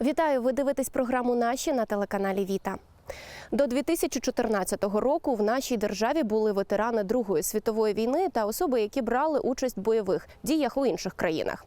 Вітаю! Ви дивитесь програму Наші на телеканалі Віта. До 2014 року в нашій державі були ветерани Другої світової війни та особи, які брали участь в бойових діях у інших країнах.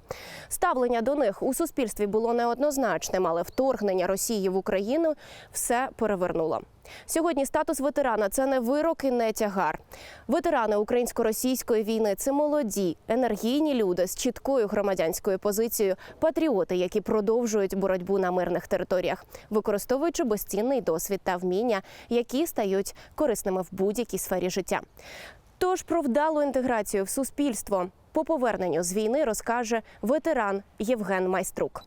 Ставлення до них у суспільстві було неоднозначним, але вторгнення Росії в Україну все перевернуло. Сьогодні статус ветерана це не вирок і не тягар. Ветерани українсько-російської війни це молоді, енергійні люди з чіткою громадянською позицією, патріоти, які продовжують боротьбу на мирних територіях, використовуючи безцінний досвід та вміння, які стають корисними в будь-якій сфері життя. Тож про вдалу інтеграцію в суспільство по поверненню з війни розкаже ветеран Євген Майструк.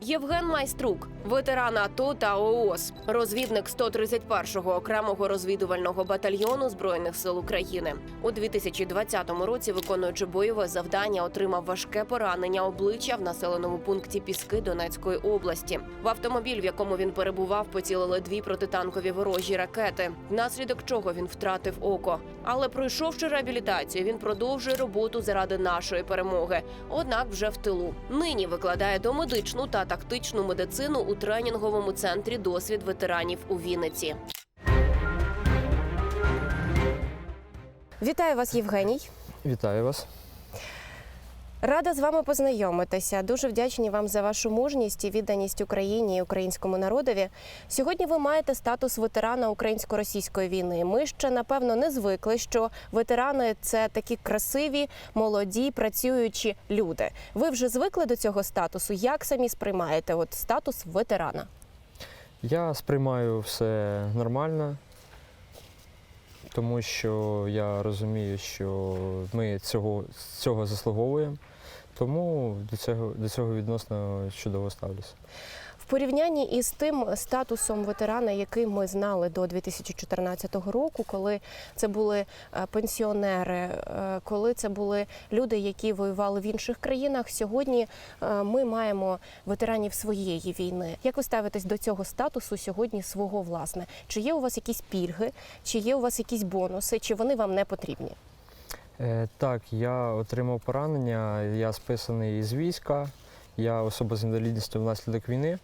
Євген Майструк, ветеран АТО та ООС, розвідник 131-го окремого розвідувального батальйону збройних сил України. У 2020 році, виконуючи бойове завдання, отримав важке поранення обличчя в населеному пункті Піски Донецької області. В автомобіль, в якому він перебував, поцілили дві протитанкові ворожі ракети, внаслідок чого він втратив око. Але пройшовши реабілітацію, він продовжує роботу заради нашої перемоги. Однак вже в тилу. Нині викладає домедичну та тактичну медицину у тренінговому центрі досвід ветеранів у Вінниці. Вітаю вас, Євгеній. Вітаю вас. Рада з вами познайомитися. Дуже вдячні вам за вашу мужність і відданість Україні і українському народові. Сьогодні ви маєте статус ветерана українсько-російської війни. Ми ще напевно не звикли, що ветерани це такі красиві, молоді, працюючі люди. Ви вже звикли до цього статусу? Як самі сприймаєте от статус ветерана? Я сприймаю все нормально, тому що я розумію, що ми цього, цього заслуговуємо, тому до цього, до цього відносно чудово ставлюся. В порівнянні із тим статусом ветерана, який ми знали до 2014 року, коли це були е, пенсіонери, е, коли це були люди, які воювали в інших країнах. Сьогодні е, ми маємо ветеранів своєї війни. Як ви ставитесь до цього статусу сьогодні свого власне? Чи є у вас якісь пільги, чи є у вас якісь бонуси, чи вони вам не потрібні? Е, так, я отримав поранення, я списаний із війська, я особа з інвалідністю внаслідок війни.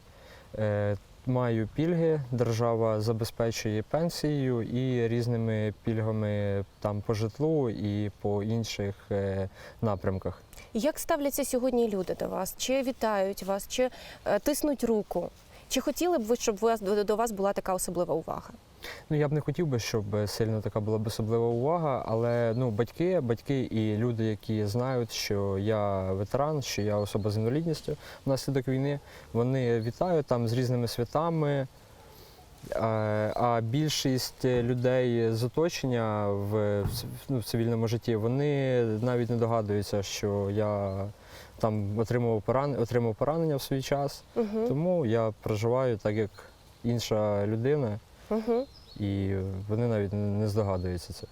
Е, маю пільги, держава забезпечує пенсією і різними пільгами там по житлу і по інших е, напрямках. Як ставляться сьогодні люди до вас? Чи вітають вас, чи тиснуть руку? Чи хотіли б ви, щоб до, вас була така особлива увага? Ну я б не хотів би, щоб сильно така була б особлива увага, але ну батьки, батьки і люди, які знають, що я ветеран, що я особа з інвалідністю внаслідок війни, вони вітають там з різними святами. А більшість людей з оточення в, ну, в цивільному житті вони навіть не догадуються, що я там отримав поран... отримав поранення в свій час. Угу. Тому я проживаю так, як інша людина, Угу. і вони навіть не здогадуються це.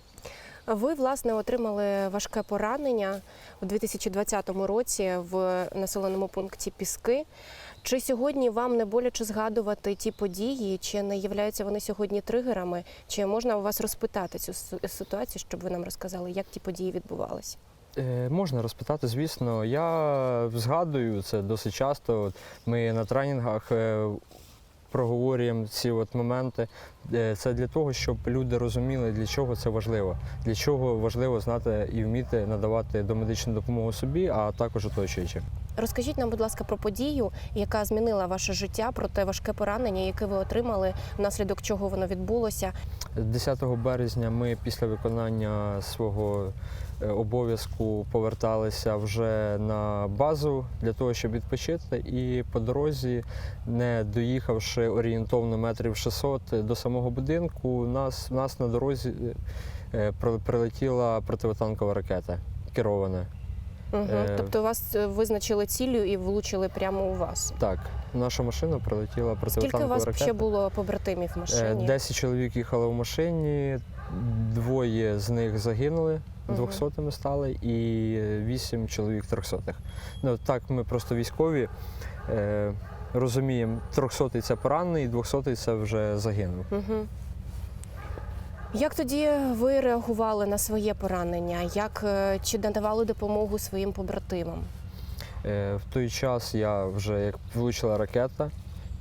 Ви власне отримали важке поранення у 2020 році в населеному пункті Піски. Чи сьогодні вам не боляче згадувати ті події, чи не являються вони сьогодні тригерами? Чи можна у вас розпитати цю ситуацію, щоб ви нам розказали, як ті події відбувалися? Е, можна розпитати, звісно. Я згадую це досить часто. Ми на тренінгах е, проговорюємо ці от моменти. Е, Це для того, щоб люди розуміли, для чого це важливо, для чого важливо знати і вміти надавати домедичну допомогу собі, а також оточуючим. Розкажіть нам, будь ласка, про подію, яка змінила ваше життя, про те важке поранення, яке ви отримали, внаслідок чого воно відбулося. 10 березня ми після виконання свого е, обов'язку поверталися вже на базу для того, щоб відпочити. І по дорозі, не доїхавши орієнтовно метрів 600 до самого будинку, нас, нас на дорозі е, прилетіла противотанкова ракета керована. Угу. Е, Тобто вас е, визначили ціллю і влучили прямо у вас. Так, в нашу машину прилетіла Скільки у вас ракета. ще було побратимів в Е, машині? 10 чоловік їхало в машині, двоє з них загинули, двохсотими стали, і 8 чоловік трьохсотих. Ну так ми просто військові е, розуміємо, трьохсотий це поранений, двохсотий це вже загинув. Угу. Як тоді ви реагували на своє поранення? Як е, чи надавали допомогу своїм побратимам? Е, в той час я вже як влучила ракета,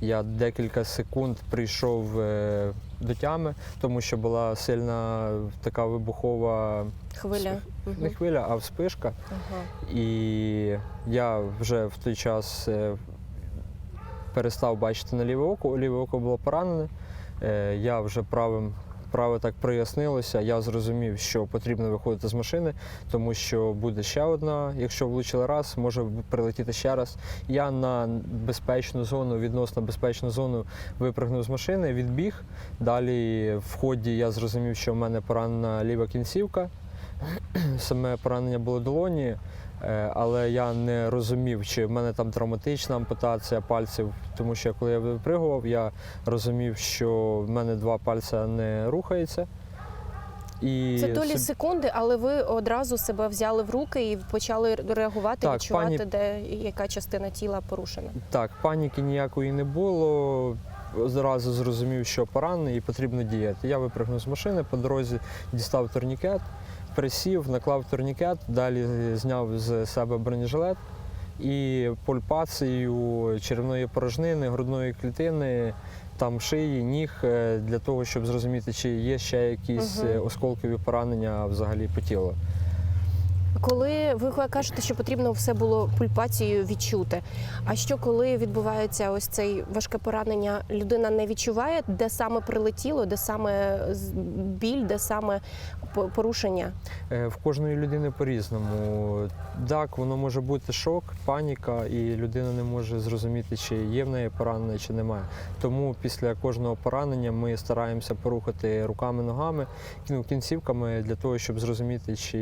Я декілька секунд прийшов е, до тями, тому що була сильна така вибухова Хвиля. не хвиля, а вспишка. Ага. І я вже в той час перестав бачити на ліве око, ліве око було поранене. Е, Я вже правим. Праве так прояснилося, я зрозумів, що потрібно виходити з машини, тому що буде ще одна. Якщо влучили раз, може прилетіти ще раз. Я на безпечну зону, відносно безпечну зону випрыгнув з машини, відбіг. Далі в ході я зрозумів, що в мене поранена ліва кінцівка. Саме поранення було долоні, але я не розумів, чи в мене там травматична ампутація пальців, тому що коли я випригував, я розумів, що в мене два пальця не рухаються. І Це долі собі- секунди, але ви одразу себе взяли в руки і почали реагувати, Так, відчувати, пані- де яка частина тіла порушена. Так, паніки ніякої не було. Зразу зрозумів, що поранений і потрібно діяти. Я випрыгнув з машини, по дорозі дістав турнікет, присів, наклав турнікет, далі зняв з себе бронежилет і пульпацією черевної порожнини, грудної клітини, там шиї, ніг е, для того, щоб зрозуміти, чи є ще якісь Мгм. е, осколкові поранення взагалі по тілу. Коли ви кажете, що потрібно все було пульпацією відчути. А що коли відбувається ось цей важке поранення, людина не відчуває, де саме прилетіло, де саме біль, де саме порушення? Е, В кожної людини по-різному. Так, воно може бути шок, паніка, і людина не може зрозуміти, чи є в неї поранення, чи немає. Тому після кожного поранення ми стараємося порухати руками, ногами, ну, кінцівками для того, щоб зрозуміти, чи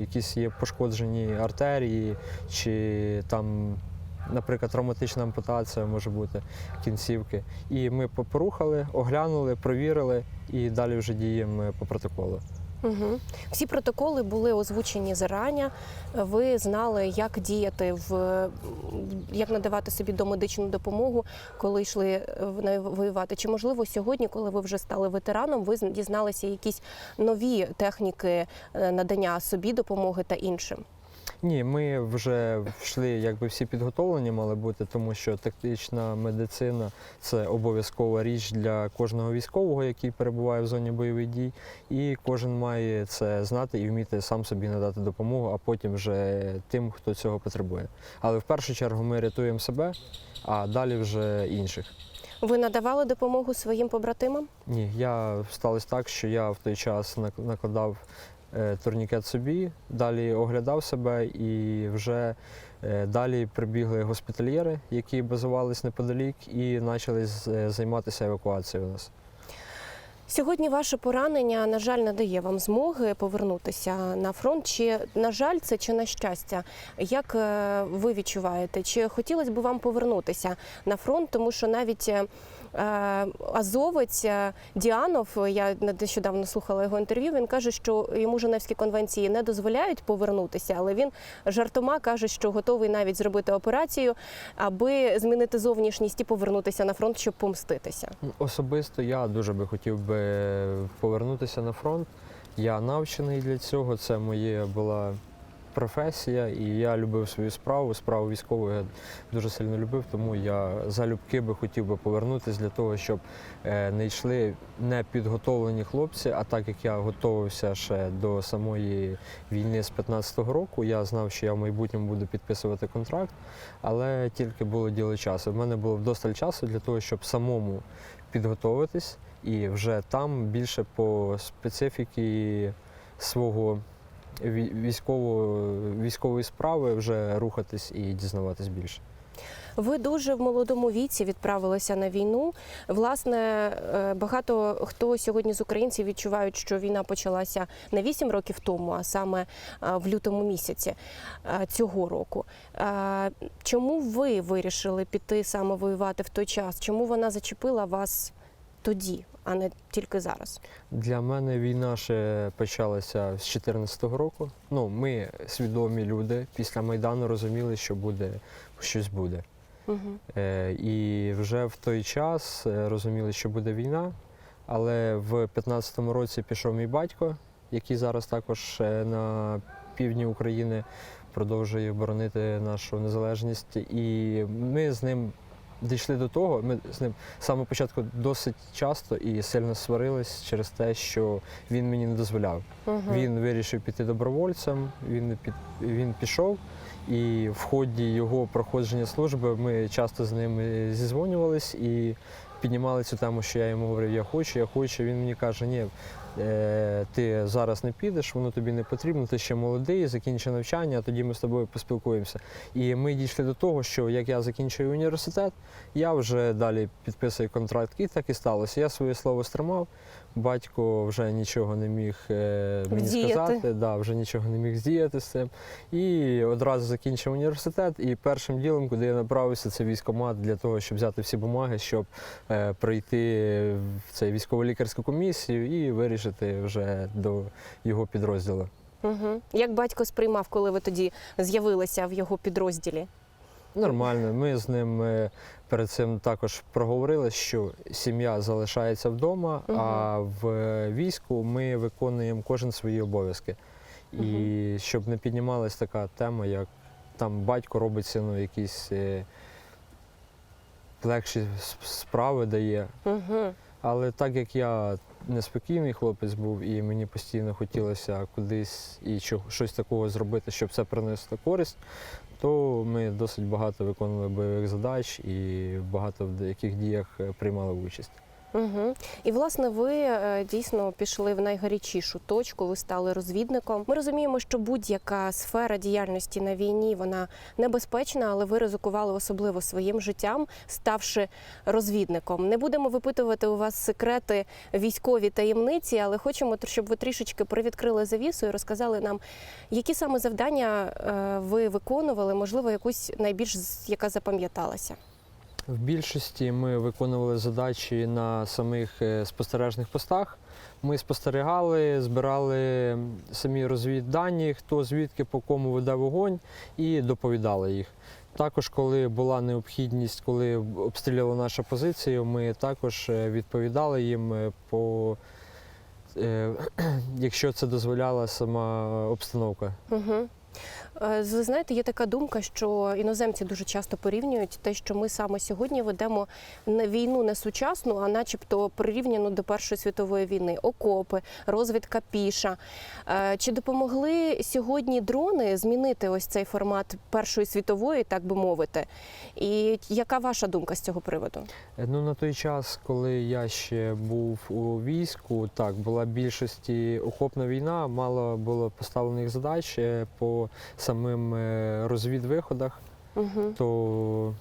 якісь є пошкоджені артерії, чи там. Наприклад, травматична ампутація може бути кінцівки. І ми порухали, оглянули, провірили і далі вже діємо по протоколу. Угу. Всі протоколи були озвучені зарані. Ви знали, як діяти в як надавати собі домедичну допомогу, коли йшли е, воювати. Чи можливо сьогодні, коли ви вже стали ветераном, ви дізналися якісь нові техніки е, надання собі допомоги та іншим? Ні, ми вже йшли, якби всі підготовлені мали бути, тому що тактична медицина це обов'язкова річ для кожного військового, який перебуває в зоні бойових дій, і кожен має це знати і вміти сам собі надати допомогу, а потім вже тим, хто цього потребує. Але в першу чергу ми рятуємо себе, а далі вже інших. Ви надавали допомогу своїм побратимам? Ні, я сталося так, що я в той час накладав турнікет собі, далі оглядав себе і вже е, далі прибігли госпітальєри, які базувались неподалік, і почали е, займатися евакуацією у нас. Сьогодні ваше поранення, на жаль, не дає вам змоги повернутися на фронт. Чи на жаль, це чи на щастя? Як е, ви відчуваєте? Чи хотілося б вам повернутися на фронт? Тому що навіть е, азовець е, Діанов, я нещодавно слухала його інтерв'ю. Він каже, що йому Женевські конвенції не дозволяють повернутися, але він жартома каже, що готовий навіть зробити операцію, аби змінити зовнішність і повернутися на фронт, щоб помститися. Особисто я дуже би хотів би повернутися на фронт. Я навчений для цього. Це моє була професія, і я любив свою справу. Справу військову я дуже сильно любив, тому я залюбки би хотів би повернутися для того, щоб е, не йшли непідготовлені хлопці. А так як я готувався ще до самої війни з 15-го року, я знав, що я в майбутньому буду підписувати контракт, але тільки було діло часу. В мене було вдосталь часу для того, щоб самому підготовитись і вже там більше по специфіки свого вій- військового, військової справи вже рухатись і дізнаватись більше. Ви дуже в молодому віці відправилися на війну. Власне, е, багато хто сьогодні з українців відчувають, що війна почалася не 8 років тому, а саме е, в лютому місяці е, цього року. Чому ви вирішили піти саме воювати в той час? Чому вона зачепила вас тоді, а не тільки зараз? Для мене війна ще почалася з 2014 року. Ну, ми свідомі люди після Майдану розуміли, що буде щось буде. Угу. Е, і вже в той час е, розуміли, що буде війна. Але в 2015 році пішов мій батько, який зараз також е, на півдні України продовжує боронити нашу незалежність. І ми з ним дійшли до того, ми з ним з самого початку досить часто і сильно сварились через те, що він мені не дозволяв. Угу. Він вирішив піти добровольцем, він, під, він пішов, і в ході його проходження служби ми часто з ним е, зізвонювались і піднімали цю тему, що я йому говорив, я хочу, я хочу. Він мені каже, ні, е, ти зараз не підеш, воно тобі не потрібно, ти ще молодий, закінчи навчання, а тоді ми з тобою поспілкуємося. І ми дійшли до того, що як я закінчую університет, я вже далі підписую контракт, і так і сталося. Я своє слово стримав. Батько вже нічого не міг е, мені Вдіяти. сказати, да, вже нічого не міг здіяти з цим. І одразу закінчив університет. І першим ділом, куди я направився, це військкомат для того, щоб взяти всі бумаги, щоб е, пройти в цей військово-лікарську комісію і вирішити вже до його підрозділу. Угу. Як батько сприймав, коли ви тоді з'явилися в його підрозділі? Нормально. Ми з ним е, перед цим також проговорили, що сім'я залишається вдома, а в е, війську ми виконуємо кожен свої обов'язки. І щоб не піднімалась така тема, як там батько робить сину якісь е, легші справи дає. Угу. Але так як я неспокійний хлопець був, і мені постійно хотілося кудись і щось такого зробити, щоб це принесло користь, то ми досить багато виконували бойових задач і багато в деяких діях е, приймали участь. Угу. І власне ви е, дійсно пішли в найгарячішу точку. Ви стали розвідником. Ми розуміємо, що будь-яка сфера діяльності на війні вона небезпечна, але ви ризикували особливо своїм життям, ставши розвідником. Не будемо випитувати у вас секрети військові таємниці, але хочемо, щоб ви трішечки привідкрили завісу і розказали нам, які саме завдання е, ви виконували, можливо, якусь найбільш яка запам'яталася. В більшості ми виконували задачі на самих е, спостережних постах. Ми спостерігали, збирали самі розвіддані, хто звідки по кому веде вогонь, і доповідали їх. Також, коли була необхідність, коли обстрілювали нашу позицію, ми також е, відповідали їм е, по якщо це дозволяла сама обстановка. Угу. Ви знаєте, є така думка, що іноземці дуже часто порівнюють те, що ми саме сьогодні ведемо не війну не сучасну, а начебто прирівняну до Першої світової війни. Окопи, розвідка піша. Е, Чи допомогли сьогодні дрони змінити ось цей формат Першої світової, так би мовити? І яка ваша думка з цього приводу? Е, Ну, на той час, коли я ще був у війську, так, була більшості окопна війна, мало було поставлених задач е, по самим е, розвідвиходах, Угу. то,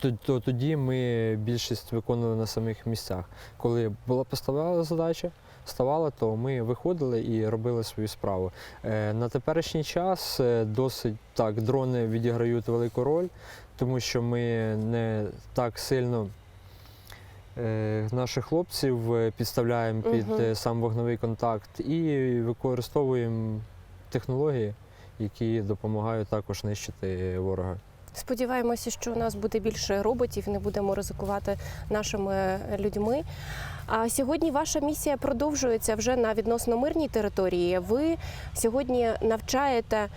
то, то тоді ми більшість виконували на самих місцях. Коли була поставлена задача, ставала, то ми виходили і робили свою справу. Е, На теперішній час е, досить так, дрони відіграють велику роль, тому що ми не так сильно наших хлопців підставляємо під е, сам вогневий контакт і використовуємо технології, які допомагають також нищити ворога. Сподіваємося, що у нас буде більше роботів, не будемо ризикувати нашими людьми. А сьогодні ваша місія продовжується вже на відносно мирній території. Ви сьогодні навчаєте е,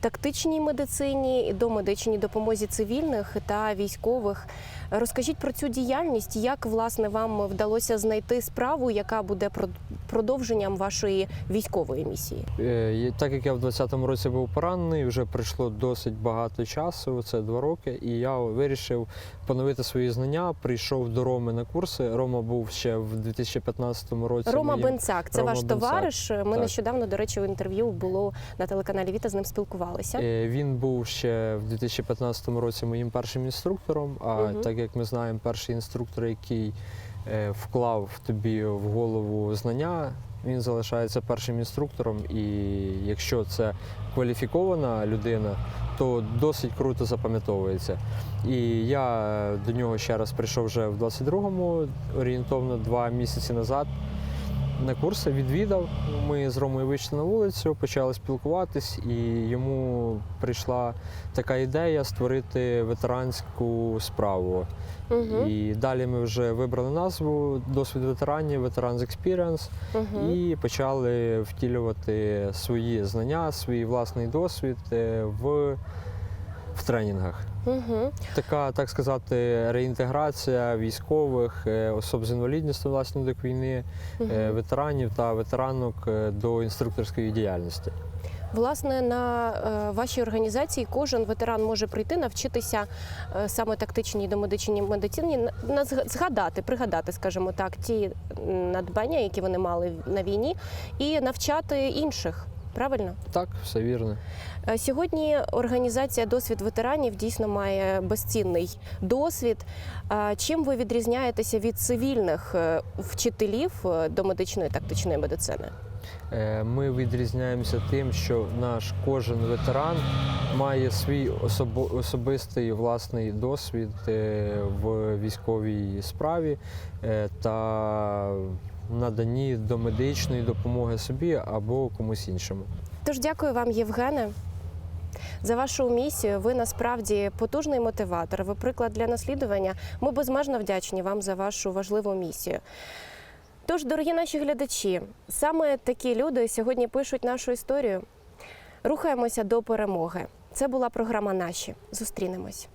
тактичній медицині, домедичній допомозі цивільних та військових. Розкажіть про цю діяльність, як власне вам вдалося знайти справу, яка буде продовженням вашої військової місії? Е, Так як я в 20-му році був поранений, вже пройшло досить багато часу, це два роки, і я вирішив поновити свої знання. Прийшов до Роми на курси. Рома був ще в 2015 році. Рома моїм- Бенцак, це Рома ваш Бенцак, товариш. Ми так. нещодавно, до речі, в інтерв'ю було на телеканалі Віта з ним спілкувалися. Е, Він був ще в 2015 році моїм першим інструктором. А Мгм. так як ми знаємо, перший інструктор, який вклав тобі в голову знання, він залишається першим інструктором. І якщо це кваліфікована людина, то досить круто запам'ятовується. І я до нього ще раз прийшов вже в 22-му, орієнтовно два місяці назад. На курси відвідав. Ми з Ромою вийшли на вулицю, почали спілкуватись, і йому прийшла така ідея створити ветеранську справу. Угу. І далі ми вже вибрали назву досвід ветеранів, Veterans Experience, Угу. і почали втілювати свої знання, свій власний досвід е, в в тренінгах. Угу. Така, так сказати, реінтеграція військових, е, особ з інвалідністю внаслідок війни, е, ветеранів та ветеранок е, до інструкторської діяльності. Власне, на вашій організації кожен ветеран може прийти навчитися саме тактичній домедичній медицині, згадати, пригадати, скажімо так, ті надбання, які вони мали на війні, і навчати інших. Правильно? Так, все вірно. Е, Сьогодні організація досвід ветеранів дійсно має безцінний досвід. Чим ви відрізняєтеся від цивільних е, вчителів е, до медичної тактичної медицини? Е, Ми відрізняємося тим, що наш кожен ветеран має свій особистий власний досвід е, в військовій справі е, та наданні до медичної допомоги собі або комусь іншому. Тож дякую вам, Євгене. За вашу місію ви насправді потужний мотиватор. Ви приклад для наслідування. Ми безмежно вдячні вам за вашу важливу місію. Тож, дорогі наші глядачі, саме такі люди сьогодні пишуть нашу історію. Рухаємося до перемоги. Це була програма Наші. Зустрінемось.